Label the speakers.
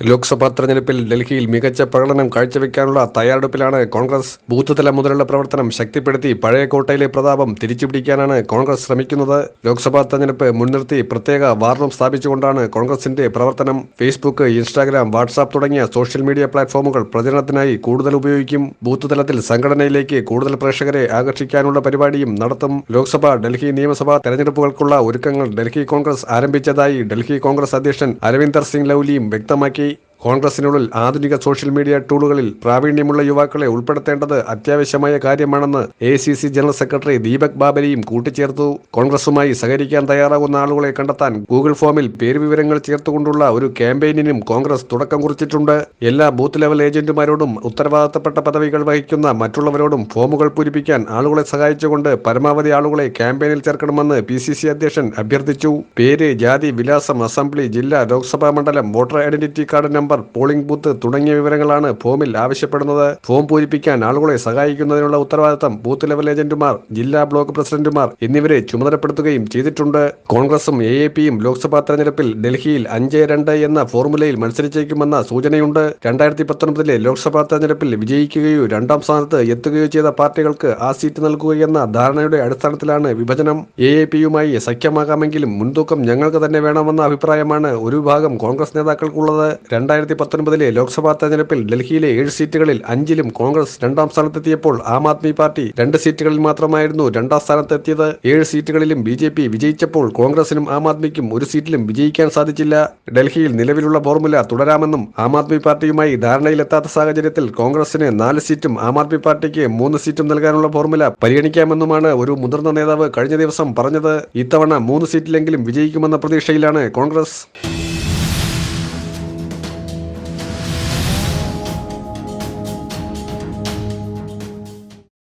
Speaker 1: ലോക്സഭാ തെരഞ്ഞെടുപ്പിൽ ഡൽഹിയിൽ മികച്ച പ്രകടനം കാഴ്ചവെക്കാനുള്ള തയ്യാറെടുപ്പിലാണ് കോൺഗ്രസ്. ബൂത്ത് തലം മുതലുള്ള പ്രവർത്തനം ശക്തിപ്പെടുത്തി പഴയ കോട്ടയിലെ പ്രതാപം തിരിച്ചുപിടിക്കാനാണ് കോൺഗ്രസ് ശ്രമിക്കുന്നത്. ലോക്സഭാ തെരഞ്ഞെടുപ്പ് മുൻനിർത്തി പ്രത്യേക വാർഡും സ്ഥാപിച്ചുകൊണ്ടാണ് കോൺഗ്രസിന്റെ പ്രവർത്തനം. ഫേസ്ബുക്ക് ഇൻസ്റ്റാഗ്രാം വാട്സാപ്പ് തുടങ്ങിയ സോഷ്യൽ മീഡിയ പ്ലാറ്റ്ഫോമുകൾ പ്രചരണത്തിനായി കൂടുതൽ ഉപയോഗിക്കും. ബൂത്ത് തലത്തിൽ സംഘടനയിലേക്ക് കൂടുതൽ പ്രേക്ഷകരെ ആകർഷിക്കാനുള്ള പരിപാടിയും നടത്തും. ലോക്സഭ ഡൽഹി നിയമസഭാ തെരഞ്ഞെടുപ്പുകൾക്കുള്ള ഒരുക്കങ്ങൾ ഡൽഹി കോൺഗ്രസ് ആരംഭിച്ചതായി ഡൽഹി കോൺഗ്രസ് അധ്യക്ഷൻ അരവിന്ദർ സിംഗ് ലൌലിയും വ്യക്തമാക്കി. കോൺഗ്രസിനുള്ളിൽ ആധുനിക സോഷ്യൽ മീഡിയ ടൂളുകളിൽ പ്രാവീണ്യമുള്ള യുവാക്കളെ ഉൾപ്പെടുത്തേണ്ടത് അത്യാവശ്യമായ കാര്യമാണെന്ന് A C C general secretary Deepak ബാബരിയും കൂട്ടിച്ചേർത്തു. കോൺഗ്രസുമായി സഹകരിക്കാൻ തയ്യാറാകുന്ന ആളുകളെ കണ്ടെത്താൻ ഗൂഗിൾ ഫോമിൽ പേര് പേരുവിവരങ്ങൾ ചേർത്തുകൊണ്ടുള്ള ഒരു ക്യാമ്പയിനിനും കോൺഗ്രസ് തുടക്കം കുറിച്ചിട്ടുണ്ട്. എല്ലാ ബൂത്ത് ലെവൽ ഏജന്റുമാരോടും ഉത്തരവാദിത്തപ്പെട്ട പദവികൾ വഹിക്കുന്ന മറ്റുള്ളവരോടും ഫോമുകൾ പൂരിപ്പിക്കാൻ ആളുകളെ സഹായിച്ചുകൊണ്ട് പരമാവധി ആളുകളെ ക്യാമ്പയിനിൽ ചേർക്കണമെന്ന് പി സി സി അധ്യക്ഷൻ അഭ്യർത്ഥിച്ചു. പേര് ജാതി വിലാസം അസംബ്ലി ജില്ല ലോക്സഭാ മണ്ഡലം voter identity card number polling booth തുടങ്ങിയ വിവരങ്ങളാണ് ഫോമിൽ ആവശ്യപ്പെടുന്നത്. ഫോം പൂരിപ്പിക്കാൻ ആളുകളെ സഹായിക്കുന്നതിനുള്ള ഉത്തരവാദിത്തം ബൂത്ത് ലെവൽ ഏജന്റുമാർ ജില്ലാ ബ്ലോക്ക് പ്രസിഡന്റുമാർ എന്നിവരെ ചുമതലപ്പെടുത്തുകയും ചെയ്തിട്ടുണ്ട്. കോൺഗ്രസും എ എ പിയും ലോക്സഭാ തെരഞ്ഞെടുപ്പിൽ ഡൽഹിയിൽ അഞ്ച് രണ്ട് എന്ന ഫോർമുലയിൽ മത്സരിച്ചേക്കുമെന്ന സൂചനയുണ്ട്. രണ്ടായിരത്തി പത്തൊൻപതിലെ ലോക്സഭാ തെരഞ്ഞെടുപ്പിൽ വിജയിക്കുകയോ രണ്ടാം സ്ഥാനത്ത് എത്തുകയോ ചെയ്ത പാർട്ടികൾക്ക് ആ സീറ്റ് നൽകുകയെന്ന ധാരണയുടെ അടിസ്ഥാനത്തിലാണ് വിഭജനം. എ എ പിയുമായി സഖ്യമാകാമെങ്കിലും മുൻതൂക്കം ഞങ്ങൾക്ക് തന്നെ വേണമെന്ന അഭിപ്രായമാണ് ഒരു വിഭാഗം കോൺഗ്രസ് നേതാക്കൾക്കുള്ളത്. രണ്ടായിരത്തി പത്തൊൻപതിലെ ലോക്സഭാ തെരഞ്ഞെടുപ്പിൽ ഡൽഹിയിലെ ഏഴ് സീറ്റുകളിൽ അഞ്ചിലും കോൺഗ്രസ് രണ്ടാം സ്ഥാനത്തെത്തിയപ്പോൾ ആം ആദ്മി പാർട്ടി രണ്ട് സീറ്റുകളിൽ മാത്രമായിരുന്നു രണ്ടാം സ്ഥാനത്തെത്തിയത്. ഏഴ് സീറ്റുകളിലും ബി ജെ പി വിജയിച്ചപ്പോൾ കോൺഗ്രസിനും ആം ആദ്മിക്കും ഒരു സീറ്റിലും വിജയിക്കാൻ സാധിച്ചില്ല. ഡൽഹിയിൽ നിലവിലുള്ള ഫോർമുല തുടരാമെന്നും ആം ആദ്മി പാർട്ടിയുമായി ധാരണയിലെത്താത്ത സാഹചര്യത്തിൽ കോൺഗ്രസിന് നാല് സീറ്റും ആം ആദ്മി പാർട്ടിക്ക് മൂന്ന് സീറ്റും നൽകാനുള്ള ഫോർമുല പരിഗണിക്കാമെന്നുമാണ് ഒരു മുതിർന്ന നേതാവ് കഴിഞ്ഞ ദിവസം പറഞ്ഞത്. ഇത്തവണ മൂന്ന് സീറ്റിലെങ്കിലും വിജയിക്കുമെന്ന പ്രതീക്ഷയിലാണ് കോൺഗ്രസ്.